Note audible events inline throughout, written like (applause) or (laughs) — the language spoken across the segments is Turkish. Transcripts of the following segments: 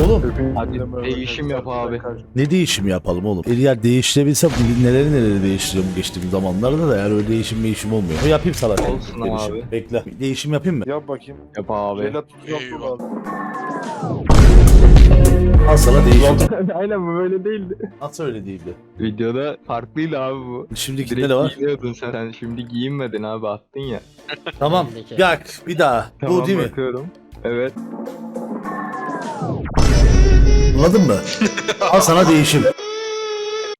Oğlum Hadi değişim yap abi. ne değişim yapalım oğlum? El yer değiştirebilsem neleri neleri değiştiriyorum geçtiğim zamanlarda da yani öyle değişim değişim olmuyor. O yapayım sana. Olsun değişim. abi. Bekle. Bir değişim yapayım mı? Yap bakayım. Yap abi. Şeyle tutacağım dur Eyvah. abi. Al sana değişim. (laughs) Aynen bu böyle değildi. Nasıl öyle değildi? Videoda farklıydı abi bu. Şimdikinde Direkt ne var? giyiniyordun sen. Sen şimdi giyinmedin abi attın ya. Tamam. Yak bir daha. Tamam Bu değil mi? bakıyorum. Evet. Anladın mı? Al sana değişim.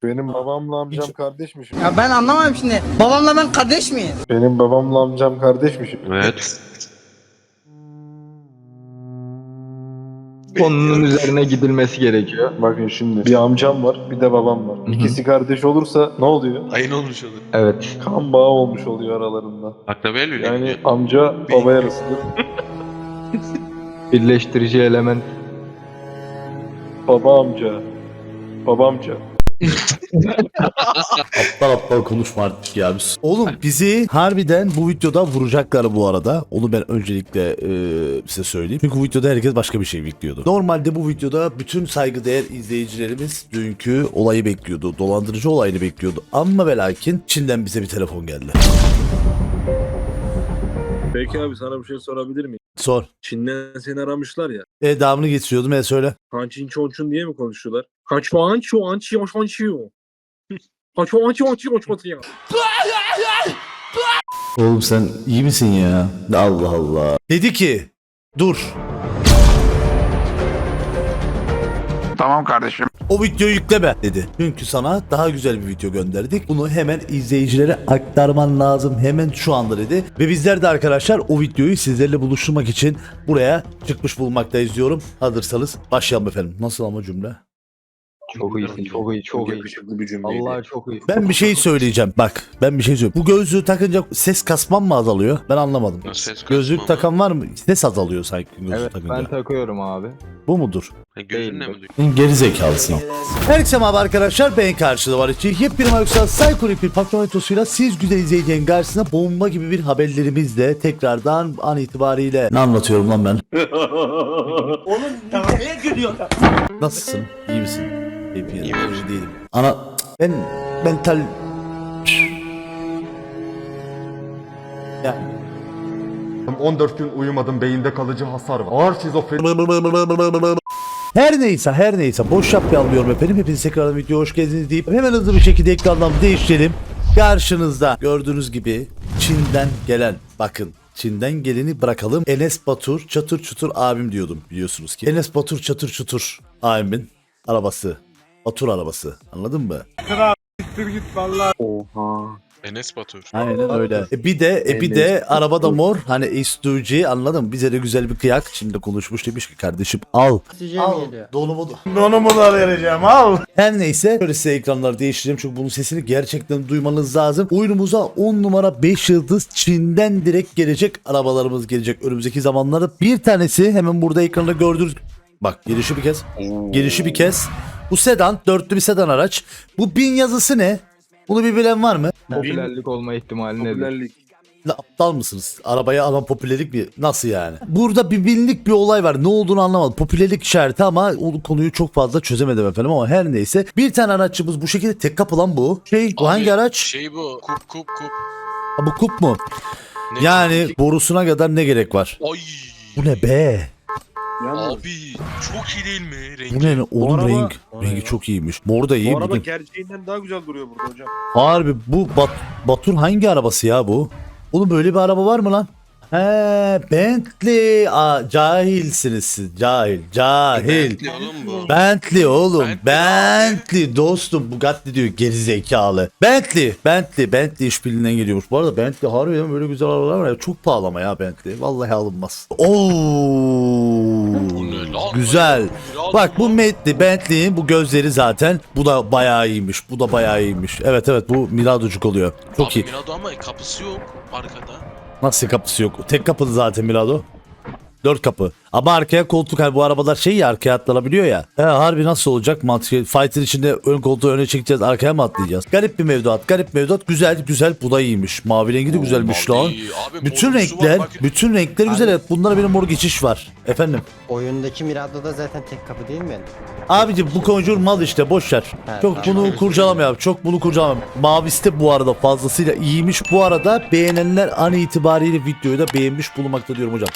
Benim babamla amcam kardeşmişim. Ya ben anlamadım şimdi. Babamla ben kardeş miyiz? Benim babamla amcam kardeşmişim. Evet. Konunun üzerine gidilmesi gerekiyor. Bakın şimdi bir amcam var bir de babam var. İkisi kardeş olursa ne oluyor? Ayın olmuş olur. Evet. Kan bağı olmuş oluyor aralarında. Akrabel öyle Yani amca baba yarısıdır. (laughs) Birleştirici element. Baba amca. Babamca. Aptal aptal konuşma artık ya. Oğlum bizi harbiden bu videoda vuracaklar bu arada. Onu ben öncelikle e, size söyleyeyim. Çünkü bu videoda herkes başka bir şey bekliyordu. Normalde bu videoda bütün saygıdeğer izleyicilerimiz dünkü olayı bekliyordu. Dolandırıcı olayını bekliyordu. Ama ve lakin Çin'den bize bir telefon geldi. Peki abi sana bir şey sorabilir miyim? Sor. Çin'den seni aramışlar ya. E devamını getiriyordum. E söyle. Hançin çonçun diye mi konuşuyorlar? Haçuan çuan çiyon şuan çiyon. Haçuan çuan çiyon şuan çiyon. Oğlum sen iyi misin ya? Allah Allah. Dedi ki dur. Tamam kardeşim. O videoyu yükleme dedi. Çünkü sana daha güzel bir video gönderdik. Bunu hemen izleyicilere aktarman lazım. Hemen şu anda dedi. Ve bizler de arkadaşlar o videoyu sizlerle buluşturmak için buraya çıkmış bulmaktayız diyorum. Hazırsanız başlayalım efendim. Nasıl ama cümle? Çok iyisin. Çok iyi. Çok iyi. yakışıklı bir cümleydi. Allah çok iyi. Ben bir şey söyleyeceğim. Bak ben bir şey söyleyeyim. Bu gözlüğü takınca ses kasmam mı azalıyor? Ben anlamadım. Nasıl ses kasma Gözlük mı? takan var mı? Ses azalıyor sanki gözlük Evet takınca. ben takıyorum abi. Bu mudur? Ha, Gözünle mi? Geri zekalısın. Herkese merhaba arkadaşlar ben karşıda var içi. Yepyeni Marksal Psychonik bir patronatosuyla siz güzel izleyeceğin karşısına bomba gibi bir haberlerimizle tekrardan an itibariyle ne anlatıyorum lan ben? (laughs) Nasılsın? İyi misin? İyi, değilim. Ana ben mental ya 14 gün uyumadım beyinde kalıcı hasar var. Ağır şizofreni Her neyse her neyse boş şapka almıyorum efendim. Hepiniz tekrardan videoya hoş geldiniz deyip hemen hızlı bir şekilde ekrandan değiştirelim. Karşınızda gördüğünüz gibi Çin'den gelen bakın Çin'den geleni bırakalım. Enes Batur çatır çutur abim diyordum biliyorsunuz ki. Enes Batur çatır çutur abimin arabası. Batur arabası anladın mı? Oha. Enes Batur. Aynen öyle. E bir de e bir de arabada mor hani istuci anladın mı? Bize de güzel bir kıyak. Şimdi konuşmuş demiş ki kardeşim al. Al. Donumu Donumu da vereceğim al. Her neyse şöyle size ekranları değiştireceğim çünkü bunun sesini gerçekten duymanız lazım. Oyunumuza 10 numara 5 yıldız Çin'den direkt gelecek arabalarımız gelecek önümüzdeki zamanlarda. Bir tanesi hemen burada ekranda gördüğünüz Bak girişi bir kez. Girişi bir kez. Bu sedan dörtlü bir sedan araç. Bu bin yazısı ne? Bunu bir bilen var mı? Popülerlik olma ihtimali nedir? Popülerlik. Ne aptal mısınız? Arabaya alan popülerlik mi? Nasıl yani? Burada bir binlik bir olay var. Ne olduğunu anlamadım. Popülerlik işareti ama o konuyu çok fazla çözemedim efendim ama her neyse. Bir tane araççımız bu şekilde tek kapı lan bu. Şey bu Abi, hangi araç? Şey bu. Kup kup kup. Ha, bu kup mu? Ne Yani borusuna kadar ne gerek var? Ay. Bu ne be? Yalnız Abi çok iyi değil mi? Rengi. Bu ne? Oğlum araba- renk. Rengi ya? çok iyiymiş. Mor da iyi. bu araba Bu da- gerçeğinden daha güzel duruyor burada hocam. Harbi bu Bat Batur hangi arabası ya bu? Oğlum böyle bir araba var mı lan? He Bentley. Aa, cahilsiniz siz. Cahil. Cahil. Bentley oğlum bu. Bentley oğlum. Bentley Bentley, dostum Bugatti diyor geri zekalı. Bentley, Bentley, Bentley işbirliğinden geliyormuş. Bu arada Bentley harbiden böyle güzel arabalar var ya. Çok pahalı ama ya Bentley. Vallahi alınmaz. Oo. Güzel. Bak bu. Bentley, Bentley'in bu gözleri zaten. Bu da bayağı iyiymiş. Bu da bayağı iyiymiş. Evet evet bu Mirado'cuk oluyor. Çok Abi iyi. Mirado ama kapısı yok arkada. Nasıl kapısı yok? Tek kapılı zaten Mirado. Dört kapı. Ama arkaya koltuk hani bu arabalar şey ya arkaya atlanabiliyor ya. He harbi nasıl olacak mantıklı. Fighter içinde ön koltuğu öne çekeceğiz arkaya mı atlayacağız? Garip bir mevduat. Garip mevduat. Güzel güzel. Bu da iyiymiş. Mavi rengi de güzelmiş lan. Abi, Bütün var, renkler, bak- bütün renkler güzel. Evet, bunlara benim mor geçiş var. Efendim. Oyundaki Mirado da zaten tek kapı değil mi? Abicim bu konjur mal işte boş ver. Çok bunu kurcalamayalım. Çok bunu kurcalamayalım. Mavisi de bu arada fazlasıyla iyiymiş. Bu arada beğenenler an itibariyle videoyu da beğenmiş bulunmakta diyorum hocam.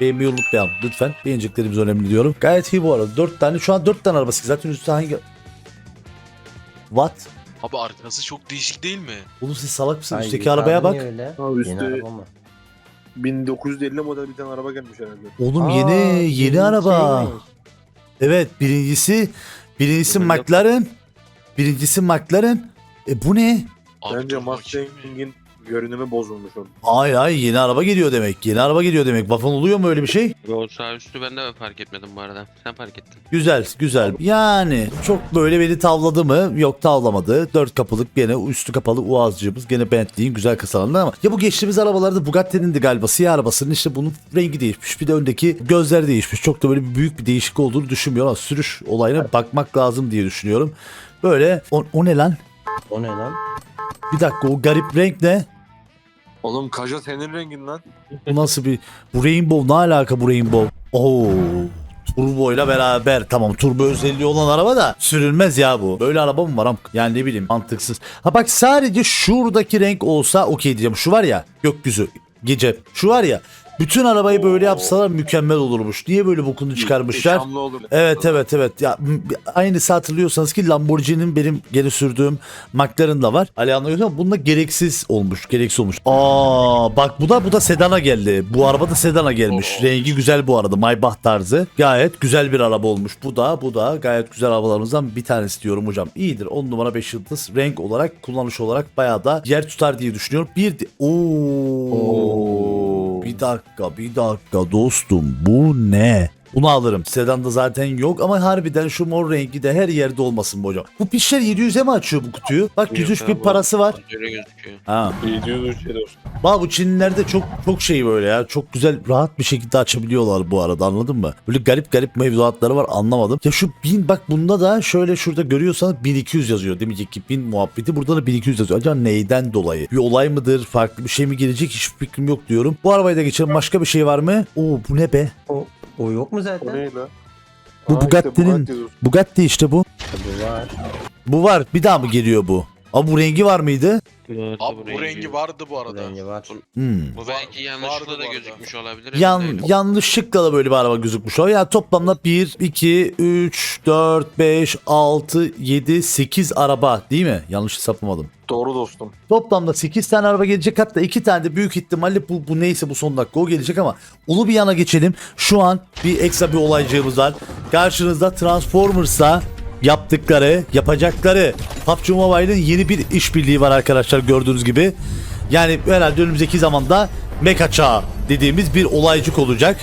Beğenmeyi unutmayalım lütfen. Beğeneceklerimiz önemli diyorum. Gayet iyi bu arada. 4 tane şu an 4 tane arabası. Zaten üstü hangi... What? Abi arkası çok değişik değil mi? Oğlum siz salak mısın? Ay, Üstteki arabaya bak. niye Öyle? Ha, Yeni üstü araba mı? 1950 model bir tane araba gelmiş herhalde. Oğlum Aa, yeni yeni yeni araba. şeymiş. Evet birincisi birincisi McLaren. Birincisi McLaren. E bu ne? Abi Bence dur bakayım bir. Mustang'in görünümü bozulmuş onun. Ay ay yeni araba geliyor demek. Yeni araba geliyor demek. Waffen oluyor mu öyle bir şey? Yol sağ üstü ben de fark etmedim bu arada. Sen fark ettin. Güzel güzel. Yani çok böyle beni tavladı mı? Yok tavlamadı. Dört kapılık gene üstü kapalı Uazcığımız. Gene Bentley'in güzel kasalarında ama. Ya bu geçtiğimiz arabalarda Bugatti'nin de galiba siyah arabasının işte bunun rengi değişmiş. Bir de öndeki gözler değişmiş. Çok da böyle bir büyük bir değişiklik olduğunu düşünmüyorum ama sürüş olayına bakmak lazım diye düşünüyorum. Böyle o, o ne lan? O ne lan? Bir dakika o garip renk ne? Oğlum Kaja senin rengin lan. Nasıl bir... Bu Rainbow ne alaka bu Rainbow? Oo. Turbo ile beraber tamam turbo özelliği olan araba da sürülmez ya bu. Böyle araba mı var am? Yani ne bileyim mantıksız. Ha bak sadece şuradaki renk olsa okey diyeceğim. Şu var ya gökyüzü gece. Şu var ya bütün arabayı böyle yapsalar mükemmel olurmuş. Niye böyle bokunu çıkarmışlar? Şamlı olur. Evet evet evet. Ya aynısı hatırlıyorsanız ki Lamborghini'nin benim geri sürdüğüm McLaren da var. Ali anlıyor ama bunda gereksiz olmuş. Gereksiz olmuş. Aa bak bu da bu da sedana geldi. Bu araba da sedana gelmiş. Rengi güzel bu arada. Maybach tarzı. Gayet güzel bir araba olmuş. Bu da bu da gayet güzel arabalarımızdan bir tanesi diyorum hocam. İyidir. 10 numara 5 yıldız. Renk olarak kullanış olarak bayağı da yer tutar diye düşünüyorum. Bir de... Oo. Bir dakika bir dakika dostum bu ne? Bunu alırım. Sedanda zaten yok ama harbiden şu mor rengi de her yerde olmasın bu hocam. Bu pişler 700'e mi açıyor bu kutuyu? Bak 103 Yok bir abi, parası var. Öyle gözüküyor. Ha. 700 şey olsun. Bak bu Çinlilerde çok çok şey böyle ya. Çok güzel rahat bir şekilde açabiliyorlar bu arada anladın mı? Böyle garip garip mevzuatları var anlamadım. Ya şu bin bak bunda da şöyle şurada görüyorsanız 1200 yazıyor. Demeyecek ki bin muhabbeti burada da 1200 yazıyor. Acaba neyden dolayı? Bir olay mıdır? Farklı bir şey mi gelecek? Hiçbir fikrim yok diyorum. Bu arabayı da geçelim. Başka bir şey var mı? Oo bu ne be? O, o yok mu O zaten? ne lan? Bu Aa, işte Bugatti'nin- Bugatti diyorsun. Bugatti işte bu. Bu var. Bu var. Bir daha mı geliyor bu? Ama bu rengi var mıydı? Abi bu rengi vardı bu arada. rengi var. Hmm. Bu belki yanlışlıkla da gözükmüş olabilir. Yan, yanlışlıkla da böyle bir araba gözükmüş o. Yani toplamda 1, 2, 3, 4, 5, 6, 7, 8 araba değil mi? Yanlış hesaplamadım. Doğru dostum. Toplamda 8 tane araba gelecek hatta 2 tane de büyük ihtimalle bu, bu neyse bu son dakika o gelecek ama onu bir yana geçelim. Şu an bir ekstra bir olaycığımız var. Karşınızda Transformers'a yaptıkları, yapacakları PUBG Mobile'ın yeni bir işbirliği var arkadaşlar gördüğünüz gibi. Yani herhalde önümüzdeki zamanda Mecha Çağı dediğimiz bir olaycık olacak.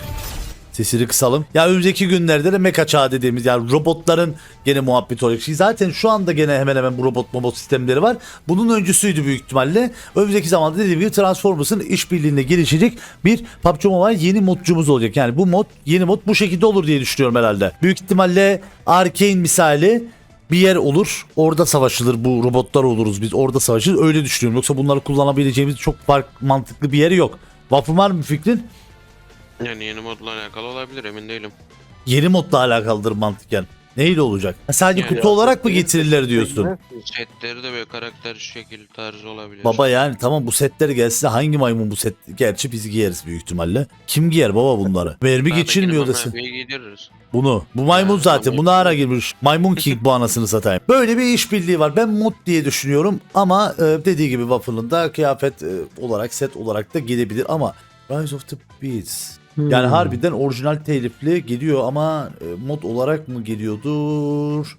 Sesini kısalım. Ya önümüzdeki günlerde de mecha çağı dediğimiz yani robotların gene muhabbeti olacak. Şimdi Zaten şu anda gene hemen hemen bu robot robot sistemleri var. Bunun öncüsüydü büyük ihtimalle. Önümüzdeki zamanda dediğim gibi Transformers'ın işbirliğine gelişecek bir PUBG Mobile yeni modcumuz olacak. Yani bu mod yeni mod bu şekilde olur diye düşünüyorum herhalde. Büyük ihtimalle Arcane misali bir yer olur. Orada savaşılır bu robotlar oluruz biz. Orada savaşırız. Öyle düşünüyorum. Yoksa bunları kullanabileceğimiz çok fark mantıklı bir yeri yok. Waffen var mı fikrin? Yani yeni modla alakalı olabilir emin değilim. Yeni modla alakalıdır mantıken. Neyle olacak? Ha, sadece Yani- kutu olarak mı getirirler diyorsun? Setleri de böyle karakter şekil tarzı olabilir. Baba yani tamam bu setler gelse hangi maymun bu set? Gerçi biz giyeriz büyük ihtimalle. Kim giyer baba bunları? Mermi Sağdakini geçirmiyor bana desin. bir giydiririz. Bunu. Bu maymun Ha, zaten. tamam. Buna ara girmiş. Maymun (laughs) King bu anasını satayım. Böyle bir işbirliği var. Ben mod diye düşünüyorum ama e, dediği gibi Waffle'ın da kıyafet e, olarak set olarak da gelebilir ama Rise of the Beasts. Yani harbiden orijinal telifli geliyor ama e, mod olarak mı geliyordur?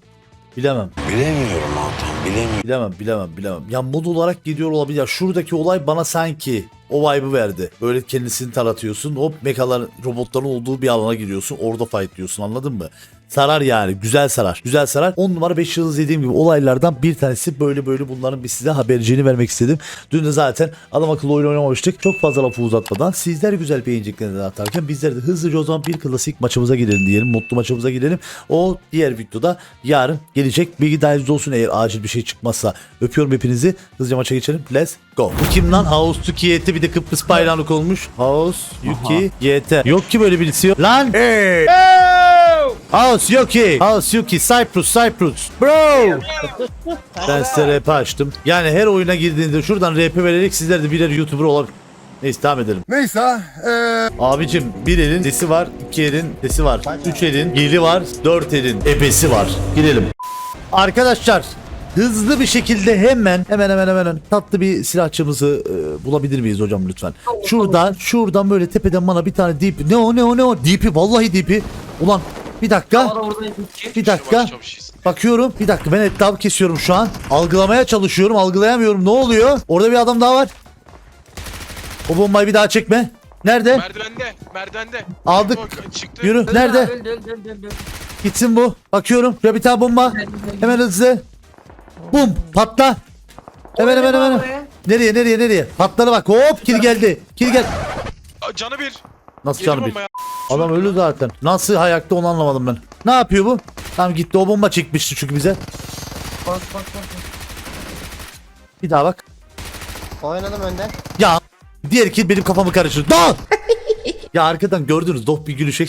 Bilemem. Bilemiyorum Altan, bilemiyorum. Bilemem bilemem bilemem. Ya mod olarak gidiyor olabilir. Ya şuradaki olay bana sanki O vibe'ı verdi. Böyle kendisini taratıyorsun. Hop mekalar robotların olduğu bir alana giriyorsun. Orada fight diyorsun anladın mı? Sarar yani. Güzel sarar. Güzel sarar. 10 numara 5 yıldız dediğim gibi olaylardan bir tanesi böyle böyle bunların bir size haberciğini vermek istedim. Dün de zaten adam akıllı oyun oynamamıştık. Çok fazla lafı uzatmadan sizler güzel beğeneceklerini atarken bizler de hızlıca o zaman bir klasik maçımıza girelim diyelim. Mutlu maçımıza girelim. O diğer videoda yarın gelecek. Bilgi dahiliniz olsun eğer acil bir şey çıkmazsa. Öpüyorum hepinizi. Hızlıca maça geçelim. Let's go. Bu kim lan? House Tuki YT bir de Kıbrıs bayrağını olmuş. House Yuki YT. Yok ki böyle birisi yok. Lan. Hey. House Yuki. House Yuki. Cyprus Cyprus. Bro. ben size RP açtım. Yani her oyuna girdiğinde şuradan RP vererek sizler de birer YouTuber olabilir. Neyse devam edelim. Neyse eee... Abicim bir elin sesi var, iki elin sesi var, üç elin hili var, dört elin ebesi var. Girelim. Arkadaşlar hızlı bir şekilde hemen hemen hemen hemen tatlı bir silahçımızı e, bulabilir miyiz hocam lütfen? Şuradan şuradan böyle tepeden bana bir tane DP. Ne o ne o ne o? DP vallahi DP. Ulan bir dakika. Bir dakika. Bakıyorum. Bir dakika ben etrafı kesiyorum şu an. Algılamaya çalışıyorum. Algılayamıyorum. Ne oluyor? Orada bir adam daha var. O bombayı bir daha çekme. Nerede? Merdivende, merdivende. Aldık. Bak, Çıktı. Yürü. Nerede? Gitsin bu. Bakıyorum. Şuraya bir tane bomba. Hemen hızlı. Bum. Patla. Hemen hemen hemen. Nereye nereye nereye? Patlara bak. Hop kill geldi. Kill gel. Canı bir. Nasıl canım bir? Adam ölü zaten. Nasıl ayakta onu anlamadım ben. Ne yapıyor bu? Tamam gitti. O bomba çekmişti çünkü bize. Bir daha bak. Oynadım önde. Ya diğer kill benim kafamı karıştırdı. Dağ! (laughs) ya arkadan gördünüz doh bir gülüşe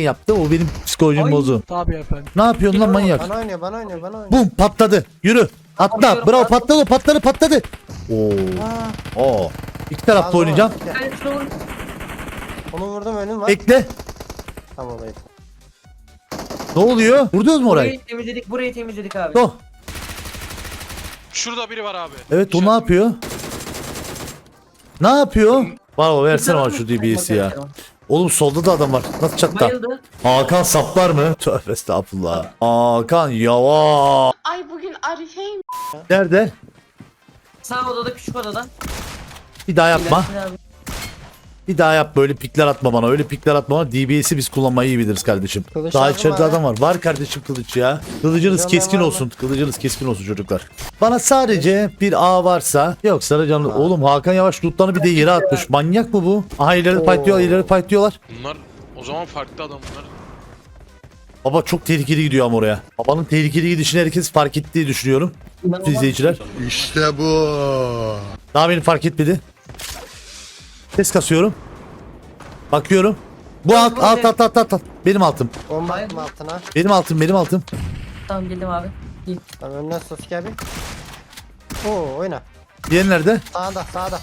yaptı. O benim psikolojim bozu. Tabii efendim. Ne yapıyorsun lan manyak? Bana oynuyor, bana oynuyor, bana oynuyor. Bum patladı. Yürü. Atla. Bravo patladı patladı patladı. Oo. Oo. İki tarafta oynayacağım. onu. Onu vurdum önüm var. Bekle. Tam olayı. Ne oluyor? Vurdunuz mu orayı? temizledik, burayı temizledik abi. Doh. Şurada biri var abi. Evet o ne yapıyor? Ne yapıyor? Bravo versene bana şu DBS'i ya. Oğlum solda da adam var. Nasıl çatta? Bayıldı. Hakan saplar mı? (laughs) Tövbe estağfurullah. Hakan yavaş. Ay bugün Arife'yim. Nerede? Sağ odada, küçük odada. Bir daha yapma. İlersin abi. Bir daha yap böyle pikler atma bana. Öyle pikler atma bana. DBS'i biz kullanmayı iyi biliriz kardeşim. Kılıç daha içeride adam var. Var kardeşim kılıç ya. Kılıcınız Canım keskin olsun. Kılıcınız keskin olsun çocuklar. Bana sadece bir A varsa yoksa da canlı. Oğlum Hakan Yavaş lootlarını bir de yere atmış. Manyak mı bu? Aha ileri fight diyorlar ileri fight diyorlar. Bunlar o zaman farklı adam bunlar. Baba çok tehlikeli gidiyor ama oraya. Babanın tehlikeli gidişini herkes fark ettiği düşünüyorum. İzleyiciler. İşte bu. Daha beni fark etmedi. Ses kasıyorum. Bakıyorum. Bu alt alt alt alt alt. alt. Benim altım. Bomba attım altına. Benim altım benim altım. Tamam geldim abi. Tamam önüne Sasuke abi. Oo oyna. Diğeri nerede? Sağda, sağda.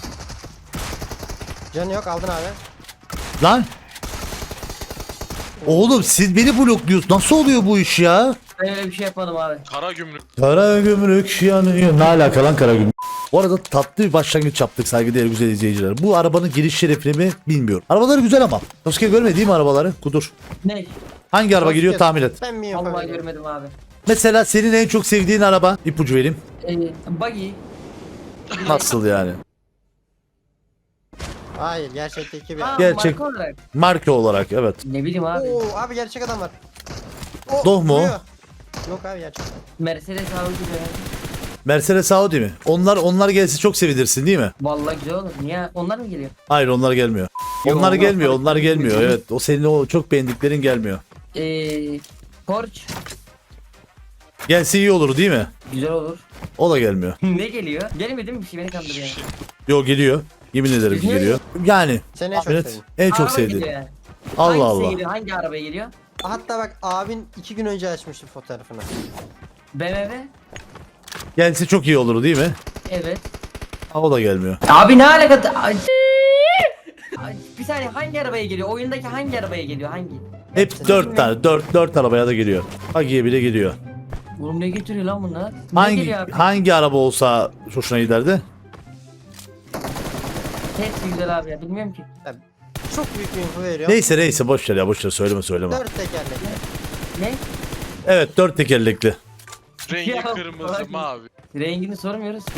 Canı yok aldın abi. Lan. Oğlum siz beni blokluyorsunuz. Nasıl oluyor bu iş ya? Ben öyle bir şey yapmadım abi. Kara gümrük. Kara gümrük yanıyor. Ne alaka lan kara gümrük? Bu arada tatlı bir başlangıç yaptık saygıdeğer güzel izleyiciler. Bu arabanın giriş şerefini mi bilmiyorum. Arabaları güzel ama. Sasuke görmedi değil mi arabaları? Kudur. Ne? Hangi araba giriyor tahmin et. Ben mi Vallahi yapabilirim? görmedim abi. Mesela senin en çok sevdiğin araba. İpucu vereyim. Ee, buggy. Nasıl yani? Hayır gerçekteki bir. Aa, Gerçek. marka olarak. Marka olarak evet. Ne bileyim abi. Oo abi gerçek adam var. Oo, Doh mu. Yok abi gerçek. Mercedes abi gibi. Mercedes Audi mi? Onlar onlar gelse çok sevinirsin değil mi? Vallahi güzel olur. Niye? Onlar mı geliyor? Hayır onlar gelmiyor. Yo, Onlar onlar gelmiyor. Onlar gelmiyor. Evet. O senin o çok beğendiklerin gelmiyor. Ee, Porsche. Gelse iyi olur değil mi? Güzel olur. O da gelmiyor. (laughs) ne geliyor? Değil mi? Bir şey beni kandırıyor. Hiçbir şey. Yo geliyor. Yemin ederim ki Geliyor. Yani Seni en çok evet sevdim. en çok Araba sevdiğim. geliyor yani. Allah Allah. Geliyor? Hangi arabaya geliyor? Hatta bak abin iki gün önce açmıştı fotoğrafını. BMW. Gelse çok iyi olur değil mi? Evet. Ha, o da gelmiyor. Abi ne alaka? Ay. Ay, bir saniye hangi arabaya geliyor? Oyundaki hangi arabaya geliyor? Hangi? Hep dört tane. Dört, dört arabaya da geliyor. Hagiye bile geliyor. Oğlum ne getiriyor lan bunlar? Ne Hangi geliyor abi? hangi araba olsa hoşuna giderdi? Hepsi güzel abi ya bilmiyorum ki. Çok büyük bir info veriyor. Neyse neyse boş ver ya boş ver söyleme söyleme. Dört tekerlekli. Ne? Evet dört tekerlekli. Rengi Ya, kırmızı mavi. Rengini sormuyoruz ki.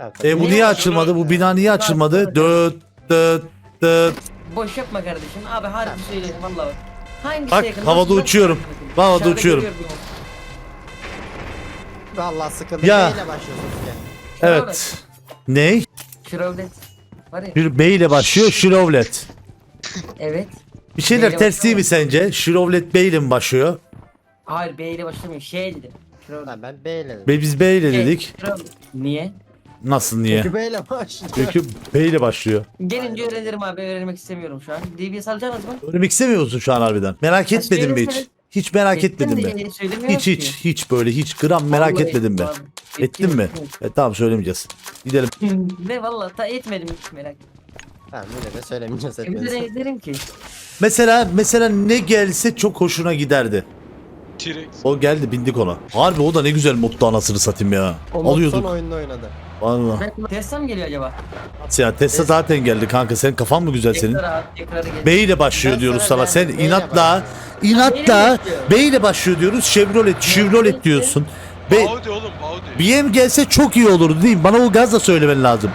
Evet, E bu Niye açılmadı? Bu bina niye açılmadı? Dıt dıt dıt. Boş yapma kardeşim. Abi harbi söyleyeyim valla bak. Hangisi Bak, yakın? havada Nasıl uçuyorum. Havada Dışarıda uçuyorum. görüyorum. Vallahi sıkıldım. Ya. Neyle başlıyor Sasuke? Evet. Ney? Şirovlet. Var ya. Bir B ile başlıyor. Şirovlet. Evet. Bir şeyler ile ters değil mi sence? Şirovlet B ile mi başlıyor? Hayır B ile başlamıyor. Şey dedim. Şirovlet. Lan ben B ile dedim. Ve biz B ile Şey, dedik. Şirovlet. Niye? Nasıl niye? Çünkü B ile başlıyor. Çünkü B ile başlıyor. Gelince öğrenirim abi. Öğrenmek istemiyorum şu an. DBS alacaksınız mı? Öğrenmek istemiyor musun şu an harbiden? Merak Ya etmedin mi hiç? söylesene. Hiç merak Ettim etmedin de mi? yeni söylemiyorum Hiç ki. hiç hiç böyle hiç gram merak Vallahi etmedin mi? ettim abi. Ettin mi? E tamam söylemeyeceğiz. Gidelim. (laughs) ne valla ta etmedim hiç merak. Tamam yine de söylemeyeceğiz de etmenizi. izlerim ki. Mesela mesela ne gelse çok hoşuna giderdi. T-Rex. O geldi bindik ona. Harbi o da ne güzel moddu anasını satayım ya. O mod son Alıyorduk. oyunda oynadı. Valla. Ben Tesla mı geliyor acaba? Ya Tesla zaten geldi kanka. Senin kafan mı güzel senin? Tekrar abi tekrarı geliyor. B ile başlıyor Ben diyoruz sana sana. Sen verdim, B ile inatla inatla başlıyor. B ile başlıyor diyoruz. Chevrolet Chevrolet diyorsun. B Audi oğlum Audi. BM gelse çok iyi olurdu değil mi? Bana o gazla söylemen lazım.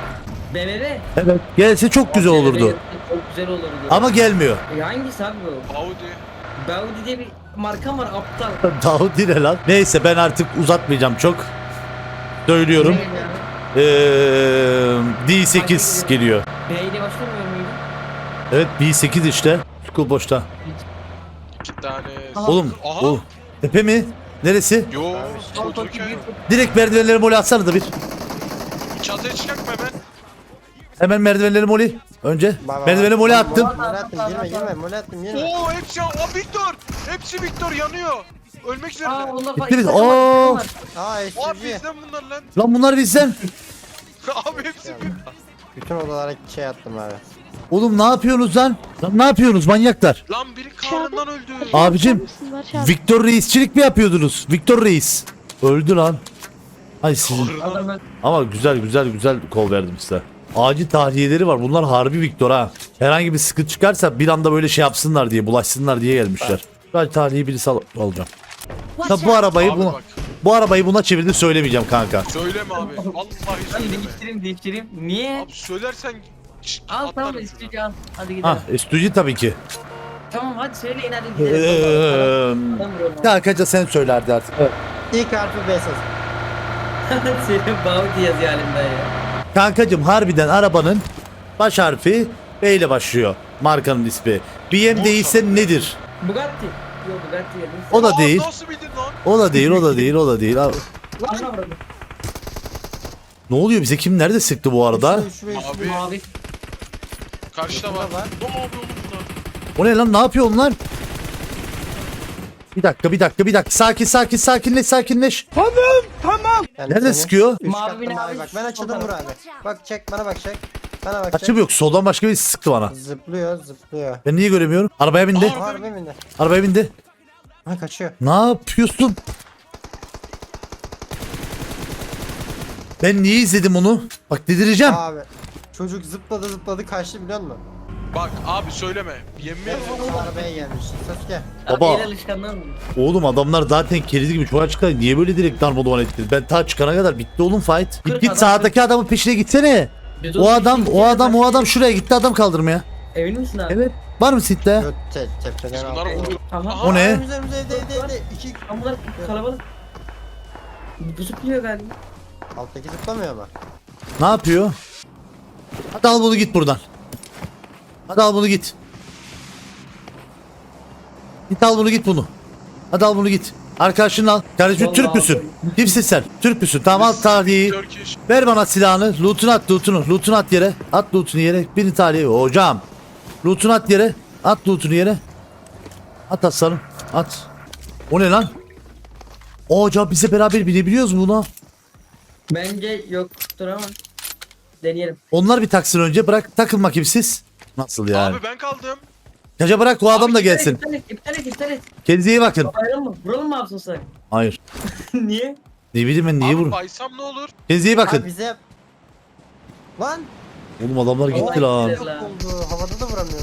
BMW. Evet. Gelse çok güzel olurdu. Çok güzel olurdu. Ama gelmiyor. E hangisi abi bu? Audi. Audi diye bir marka var aptal. (laughs) Davut ne lan? Neyse ben artık uzatmayacağım çok. Söylüyorum. Ne geliyor abi? Ee, D8 geliyor. B ile başlamıyor muydu? Evet B8 işte. School boşta. İki tane. Oğlum. Aha. O. Tepe mi? Neresi? Yo. Çok Çocuk Direkt merdivenleri moli atsana da bir. Çatıya çıkak mı hemen? Hemen merdivenleri moli. Önce. Baba. Merdiveni moli attım. Mole attım girme girme mole attım girme. Oo hepsi Aa Victor. Hepsi Victor yanıyor. Ölmek üzere. Aa onlar Gitti biz. Oo. var. Aa Abi SUV. bizden bunlar lan. Lan bunlar bizden. Abi hepsi bir. Bütün odalara şey attım abi. Oğlum ne yapıyorsunuz lan? Lan ne yapıyorsunuz manyaklar? Lan biri karnından öldü. Abicim Victor Reisçilik mi yapıyordunuz? Victor Reis. Öldü lan. Ay sizin. Ama güzel güzel güzel kol verdim size. Acil tahliyeleri var. Bunlar harbi Victor ha. Herhangi bir sıkıntı çıkarsa bir anda böyle şey yapsınlar diye, bulaşsınlar diye gelmişler. Ben tahliye birisi al alacağım. Ya bu arabayı Abi buna, bak. bu arabayı buna çevirdi söylemeyeceğim kanka. Söyleme abi. Vallahi Hadi söyleme. değiştireyim değiştireyim. Niye? Abi söylersen Şşt, Al tamam atlarım istiyorsan al. Hadi gidelim. Ha, Estuji tabii ki. Tamam hadi söyleyin hadi Eee, gidelim. Adam vuruyorum. sen söylerdi artık. İlk harfi B ses. (laughs) Senin Baudi yazıyor halimde ya. Kankacım harbiden arabanın baş harfi B ile başlıyor. Markanın ismi. BM değilse nedir? Bugatti. Yok Bugatti yedim. O da değil. Nasıl bildin lan? O da değil, o da değil, o da değil. Abi, Lan. Ne oluyor bize? Kim nerede sıktı bu arada? Abi. Mavi. Karşıda var. Ne oğlum bunlar? O ne lan? Ne yapıyor onlar? Bir dakika, bir dakika, bir dakika. Sakin, sakin, sakinleş, sakinleş. Yani Nerede senin sıkıyor? Üç Mavi katlı bina mavi abi, bak ben açıldım vur abi. Bak çek bana bak çek. Bana bak Açım çek. yok. Soldan başka bir sıktı bana. Zıplıyor zıplıyor. Ben niye göremiyorum? Arabaya bindi. Harbi mi ne? Arabaya bindi. Ha kaçıyor. Ne yapıyorsun? Ben niye izledim onu? Bak dedireceğim. Abi çocuk zıpladı zıpladı kaçtı biliyor musun? Bak abi söyleme. Yemin ederim. Arabaya gelmiş. Sasuke. Baba. El alışkanlığı mı? Oğlum adamlar zaten keriz gibi çoğu çıkar. Niye böyle direkt darmadağın ettiniz? Ben ta çıkana kadar bitti oğlum fight. Git git adam- sağdaki adamın peşine gitsene. Biz O onu adam o şey adam o adam şuraya gitti adam kaldırmaya. Emin misin abi? Evet. Var mı sitte? Göt te tepeden Bunlar aldı. vurdu. Aha. O ne? Önümüzde önümüzde evde evde evde. İki. Ama bunlar kalabalık. Bu zıplıyor galiba. Alttaki zıplamıyor ama. Ne yapıyor? Hadi al bunu git buradan. Hadi al bunu git. Git al bunu git bunu. Hadi al bunu git. Arkadaşını al. Kardeşim Vallahi Türk müsün? Kimsin sen? Türk müsün? Tamam al tarihi. Turkish. Ver bana silahını. Loot'unu at loot'unu. Loot'unu at yere. At loot'unu yere. Beni tarihi. Hocam. Loot'unu at yere. At loot'unu yere. At aslanım. At. O ne lan? O hocam bize beraber binebiliyoruz mu buna? Bence yoktur ama. Deneyelim. Onlar bir taksın önce. Bırak takın bakayım siz. Nasıl yani? Abi ben kaldım. Kaca bırak o adam da Abi, gelsin. İptal et, iptal et, iptal et. Kendinize iyi bakın. Ayrılma. mı? Vuralım mı abi sen? Hayır. (laughs) Niye? Ne bileyim ben niye abi vurun? baysam ne olur? Kendinize iyi Abi bakın. bize. Lan. Oğlum adamlar gitti lan. Yok oldu. Havada da vuramıyor.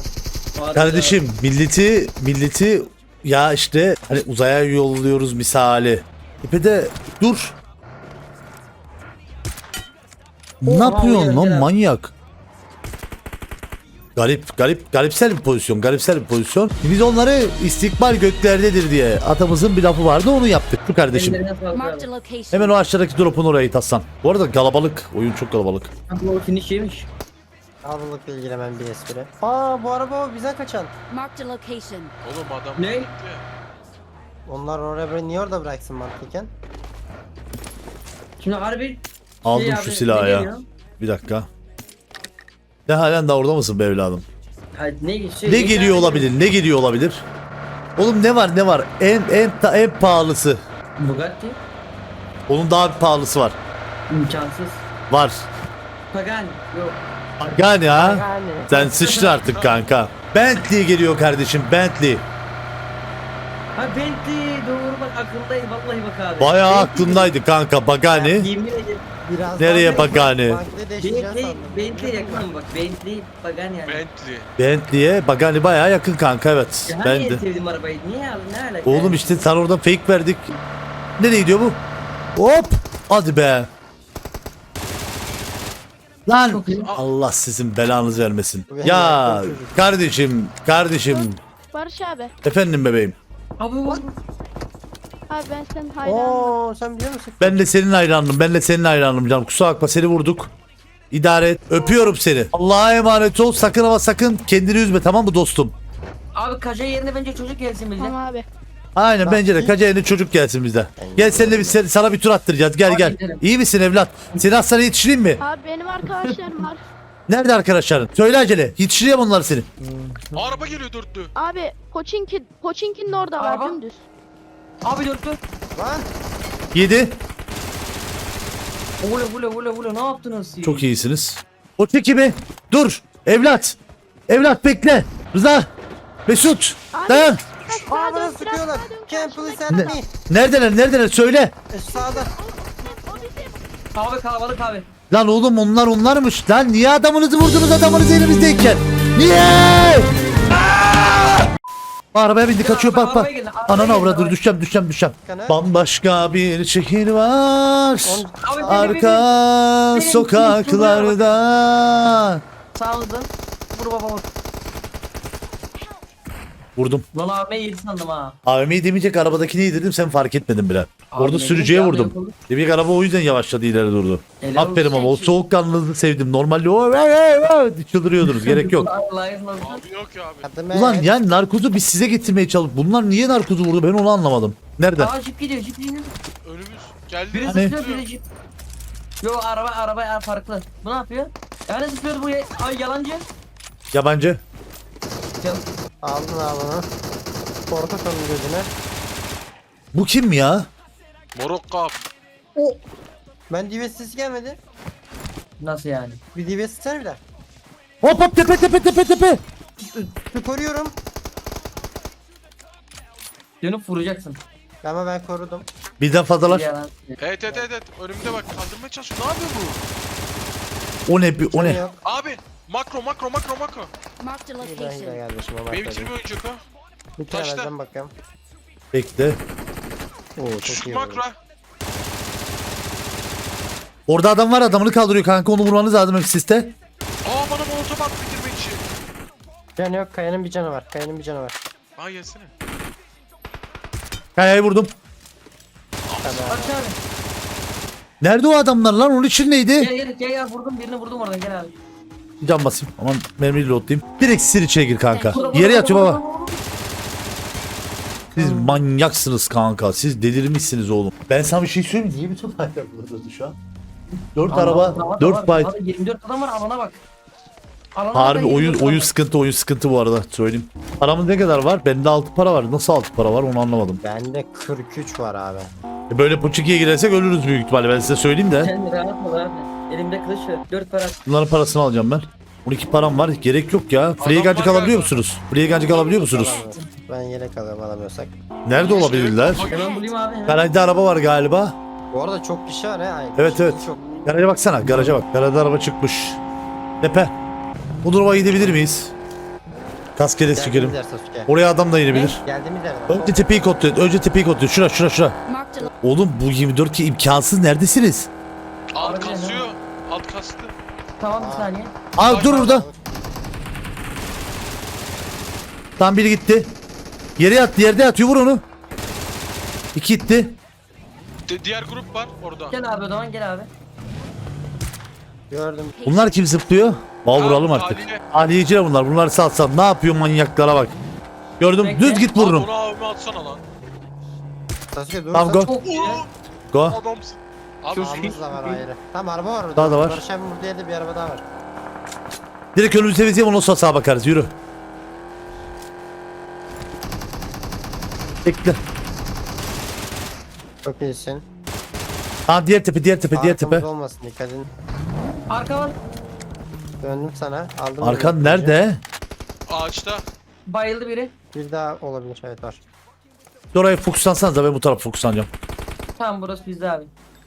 Hadi Kardeşim milleti milleti ya işte hani uzaya yolluyoruz misali. Tepede dur. Ne Oha, yapıyorsun lan manyak? Garip, garip, garipsel bir pozisyon, garipsel bir pozisyon. Biz onları istikbal göklerdedir diye atamızın bir lafı vardı onu yaptık bu kardeşim. Hemen o aşağıdaki drop'un oraya it Hasan. Bu arada kalabalık, oyun çok kalabalık. Bu finish yemiş. Kalabalıkla ilgilemem bir espri. Aa bu araba o bizden kaçan. Marked a location. Oğlum adam Ne? gitti. Onlar oraya beni niye orada bıraksın mantıken? Şimdi harbi Aldım şey şu abi, silahı ya. Bir dakika. Sen halen daha orada mısın be evladım? Ne, şey, Ne geliyor olabilir? Ne geliyor olabilir? Oğlum ne var ne var? En en ta- en pahalısı. Bugatti. Onun daha bir pahalısı var. İmkansız. Var. Pagani. Yok. Yani ha. Yani. Sen sıçtın artık kanka. Bentley geliyor kardeşim Bentley. Ha Bentley doğru bak akıldayım vallahi bak abi. Bayağı Bentley aklındaydı kanka Bagani. Yemin ederim. Biraz Nereye Pagani? Bangladeş'e Bentley. Bentley yakın bak. Bentley Pagani yani. Bentley. Bentley'e Bagani bayağı yakın kanka evet. Ya Ben hani en de. sevdiğim arabayı. Niye abi? Ne alaka? Oğlum işte sana oradan fake verdik. Nereye gidiyor bu? Hop. Hadi be. Lan. Allah sizin belanızı vermesin. Ya kardeşim, kardeşim. Barış abi. Efendim bebeğim. Abi bu Abi ben senin hayranım. Oo sen biliyor musun? Ben de senin hayranım. Ben de senin hayranım canım. Kusura bakma seni vurduk. İdare et. Öpüyorum seni. Allah'a emanet ol. Sakın ama sakın kendini üzme tamam mı dostum? Abi kaja yerine bence çocuk gelsin bize. Tamam abi. Aynen Bak, bence de. Kacaeli'nin çocuk gelsin bizde. Gel seninle bir sen- sana bir tur attıracağız. Gel Hadi gel. gidelim. İyi misin evlat? Seni hastaneye yetiştireyim mi? Abi benim arkadaşlarım var. Nerede arkadaşların? Söyle acele. Yetiştireyim onları seni. Araba geliyor dörtlü. Abi Koçinki Koçinki'nin orada var Araba? dümdüz. Abi dörtlü. Lan. Yedi. Vule vule vule vule ne yaptınız siz? Çok iyisiniz. O çekimi. Dur. Evlat. Evlat bekle. Rıza. Mesut. Abi, Dayan. Biraz Aa sağa bana dön, biraz sıkıyorlar. sağa dön. Can't please help. Neredeler? Neredeler? Söyle. E, Sağda. O bizim. Abi kalabalık abi. Lan oğlum onlar onlarmış. Lan niye adamınızı vurdunuz adamınız elimizdeyken? Niye? Aa! Arabaya bindi kaçıyor bak bak. Ananı avradır arabaya. düşeceğim düşeceğim düşeceğim. Bambaşka bir şehir var. Arka sokaklarda. Sağ olun. Vur babamı. Vurdum. Lan abi yedi sandım ha. AVM'yi demeyecek arabadakini yedirdim sen fark etmedin bile. Abi Orada ne sürücüye diyeyim ki vurdum. yapalım. Demeyecek araba o yüzden yavaşladı ileri durdu. Helal Aferin olsun. ama o soğukkanlılığını sevdim. Normalde o "Vay, vay, vay" çıldırıyordunuz gerek (laughs) yok. Abi ya abi. Ulan yani narkozu biz size getirmeye çalıştık. Bunlar niye narkozu vurdu ben onu anlamadım. Nerede? Aa jip gidiyor jip gidiyor. Önümüz. Geldi. Biri Hani? zıplıyor biri jip. Yo araba araba ya farklı. Bu ne yapıyor? Yani zıplıyor bu ya- ay yalancı. Yabancı. Ya, Aldın abi onu. Onun gözüne. Bu kim ya? Morok kap. Ben DBS sesi gelmedi. Nasıl yani? Bir DBS sesene bir daha. Hop hop tepe tepe tepe tepe. Bir koruyorum. Dönüp vuracaksın. Ama ben korudum. Birden fazlalar. Yalan. Evet evet evet, evet. Önümde bak kaldırmaya çalışıyor. Ne yapıyor bu? O ne bir- o ne? Yok. Abi. Makro makro makro makro. Marked a ben de location. Benim bir oyuncak ha. Bir Taşta. tane bakalım. Bekle. Oo çok Şu iyi. makro. Orada adam var adamını kaldırıyor kanka onu vurmanız lazım hep siste. Aa bana molotof attı bitirmek için. Canı yok. Kayanın bir canı var. Kayanın bir canı var. Aa gelsene. Kayayı vurdum. Tamam. Bak abi. Nerede o adamlar lan onun için neydi? Gel gel gel gel vurdum birini vurdum oradan gel abi. Can basayım. Aman mermiyi lootlayayım. Direkt sizin içeri gir kanka. Yere yatıyor baba. Siz manyaksınız kanka. Siz delirmişsiniz oğlum. Ben sana bir şey söyleyeyim mi? Niye bütün bayrak burada şu an? 4 araba, 4 byte. Abi 24 adam var alana bak. Alana Harbi oyun 24 oyun sıkıntı oyun sıkıntı bu arada söyleyeyim. Paramız ne kadar var? Bende 6 para var. Nasıl 6 para var onu anlamadım. Bende 43 var abi. E böyle Puçiki'ye girersek ölürüz büyük ihtimalle ben size söyleyeyim de. Sen rahat ol abi. Elimde kılıç var. 4 para. Bunların parasını alacağım ben. 12 param var. Gerek yok ya. Free gancık alabiliyor musunuz? Free gancık alabiliyor musunuz? Ben yelek alıyorum alamıyorsak. Nerede olabilirler? Hemen bulayım abi. Hemen. Garajda araba var galiba. Bu arada çok kişi var ha. Aynı. Evet, evet. Çok. Garaja baksana. Garaja bak. Garajda araba çıkmış. Tepe. Bu duruma gidebilir miyiz? Kaskeles çekelim. Geldiğimiz yer Sasuke. Oraya adam da inebilir. Geldiğimiz yer. Önce tepeyi et. Önce tepeyi et. Şura şura şura. Marked a lo- Oğlum bu 24 ki imkansız neredesiniz? Kastı. Tamam bir saniye. Aa dur burada. Tam biri gitti. Yere yattı yerde yatıyor vur onu. İki gitti. Di- diğer grup var orada. Gel abi o zaman gel abi. Gördüm. Bunlar kim zıplıyor? Aa vuralım artık. Aliye. Ahliyeciler bunlar. Bunları salsam ne yapıyor manyaklara bak. Gördüm. Bekle. Düz git vururum. Abi onu avime atsana lan. Sasuke dur. Tamam go. Çok iyi. Go. Adamsın. Abi Ağımız da var ayrı. Tamam araba var orada. Daha da var. Barış abi burada yerde bir araba daha var. Direkt önümüze vizeyim ondan sonra sağa bakarız. Yürü. Bekle. Çok iyisin. Ha diğer tepe diğer tepe diğer Arkamız tepe. olmasın dikkat edin. Arka var. Döndüm sana. Aldım. Arkan nerede? ağaçta. Bayıldı biri. Bir daha olabilir evet var. Oraya fokuslansanıza ben bu tarafa fokuslanacağım. Tamam burası bizde abi.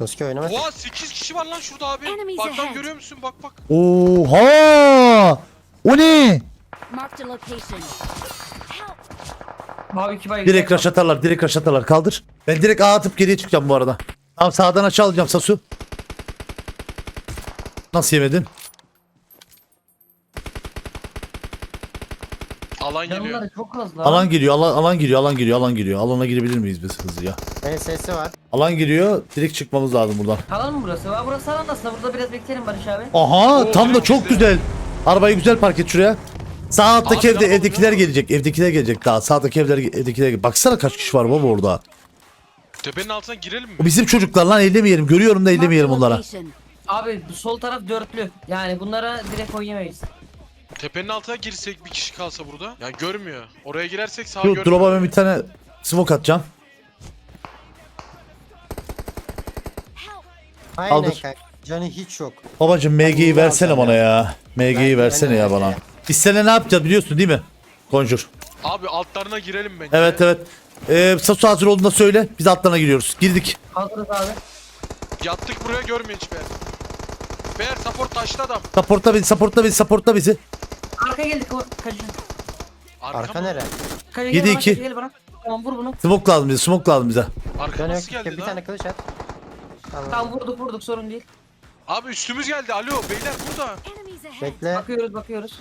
Sasuke oynamak. Oha 8 kişi var lan şurada abi. Enemies Bak lan ahead. görüyor musun? Bak bak. Oha! O ne? Marked a location. Abi iki. Direkt rush atarlar, direkt rush atarlar. Kaldır. Ben direkt A atıp geriye çıkacağım bu arada. Tamam sağdan aşağı alacağım Sasu. Nasıl yemedin? Alan geliyor. Yanları çok az lan. Alan geliyor, alan, alan geliyor, alan geliyor, alan geliyor. Alana girebilir miyiz biz hızlıca? El sesi var. Alan geliyor, direkt çıkmamız lazım buradan. Kalan mı burası? Aa, burası alan aslında. Burada biraz bekleyelim Barış abi. Aha, Oo, tam da çok güzel. Arabayı güzel park et şuraya. Sağ alttaki Abi, evde, evdekiler gelecek. Evdekiler gelecek daha. Sağdaki evler, evdekiler gelecek. Baksana kaç kişi var baba orada. Tepenin altına girelim mi? O bizim çocuklar lan ellemeyelim. Görüyorum da ellemeyelim onlara. Abi bu sol taraf dörtlü. Yani bunlara direkt oynayamayız. Tepenin altına girsek bir kişi kalsa burada. Yani görmüyor. Oraya girersek sağ Dur, görmüyor. drop'a ben bir tane smoke atacağım. Aynen Kaldır. kanka. Canı hiç yok. Babacım MG'yi versene bana ya. ya. MG'yi versene ya bana. Biz seninle ne yapacağız biliyorsun değil mi? Conjure. Abi altlarına girelim bence. Evet evet. Ee, Sasu hazır olduğunda söyle. Biz altlarına giriyoruz. Girdik. Hazırız abi. Yattık buraya görmüyor hiç beyler. Beyler support taşlı adam. Supportla bizi, supportla bizi, supportla bizi. Arka geldik. o- Kaçın. Arka mı? nere? Kaçın Yedi gel bana, iki. kaçın gel bana. Tamam vur bunu. Smoke lazım bize, smoke lazım bize. Arka nasıl geldi Bir lan? tane kılıç at. Tamam. Tamam vurduk vurduk sorun değil. Abi üstümüz geldi. Alo beyler burada. Bekle. Bakıyoruz bakıyoruz.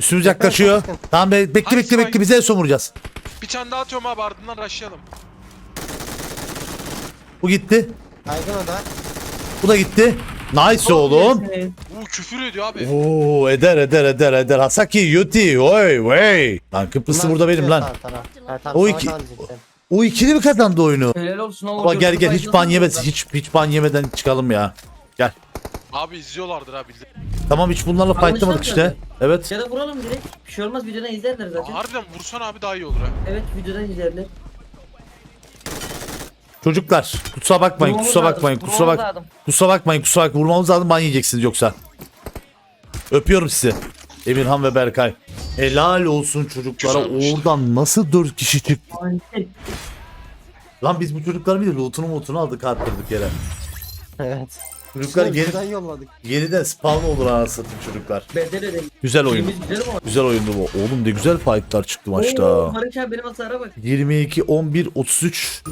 Üstümüz yaklaşıyor. Tamam be, bekle bekle bekle bize en son vuracağız. Bir tane daha atıyorum abi ardından rushlayalım. Bu gitti. Aygın o da. Bu da gitti. Nice oğlum. Uuu küfür ediyor abi. Oo eder eder eder eder. Hasaki Yuti. Oy vey. Lan Kıbrıs'ı Bunlar burada benim lan. O iki-. O ikili mi kazandı oyunu? Helal olsun oğlum. Baba gel gel hiç ban yemez. Hiç hiç ban yemeden çıkalım ya. Gel. Abi izliyorlardır abi. Tamam hiç bunlarla fightlamadık işte. Evet. Ya da vuralım direkt. Bir şey olmaz videodan izlerler zaten. Harbiden vursan abi daha iyi olur ha. Evet videodan izlerler. Çocuklar kusura bakmayın kusura bakmayın kusura bak kusura bakmayın kusura bak vurmamız lazım ban yiyeceksiniz yoksa. Öpüyorum sizi. Emirhan ve Berkay. Helal olsun çocuklara. Oradan nasıl dört kişi çıktı? Lan biz bu çocuklar bir de lootunu mutunu aldık attırdık yere. Evet. Çocuklar buradan yolladık. yeniden spawn olur anasını satayım çocuklar. Bedel ödeyin. Güzel oyun. Güzel ama. Güzel oyundu bu. Oğlum ne güzel fightlar çıktı maçta. Oo, Barış abi benim hasara bak. 22, 11, 33,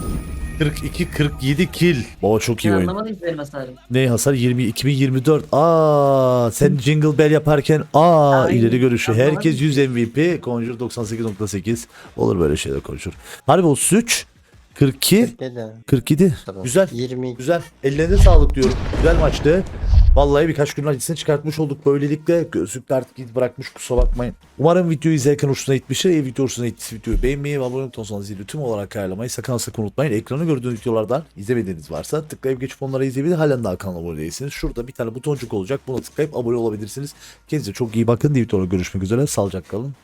42, 47 kill. Baba çok iyi Ben oyun. anlamadım ki benim hasarım. Ne hasar 20 2024. Aa sen Jingle Bell yaparken aa Aynen. ileri görüşü. Anlamadım Herkes ki. 100 MVP. Conjure 98.8. Olur böyle şeyler Conjure. Harbi 33 42 Dedi. 47. Tamam. Güzel. 20. Güzel. Ellerine sağlık diyorum. Güzel maçtı. Vallahi birkaç gün acısını çıkartmış olduk böylelikle. Gözlükler artık git bırakmış kusura bakmayın. Umarım videoyu izlerken hoşuna gitmiştir. Eğer video hoşuna gittiyse videoyu beğenmeyi ve abone olursanız zili tüm olarak ayarlamayı sakın sakın unutmayın. Ekranı gördüğünüz videolardan izlemediğiniz varsa tıklayıp geçip onlara izleyebilir. Halen daha kanala abone değilsiniz. Şurada bir tane butoncuk olacak. Buna tıklayıp abone olabilirsiniz. Kendinize çok iyi bakın. Diğer videoda görüşmek üzere. Sağlıcakla kalın.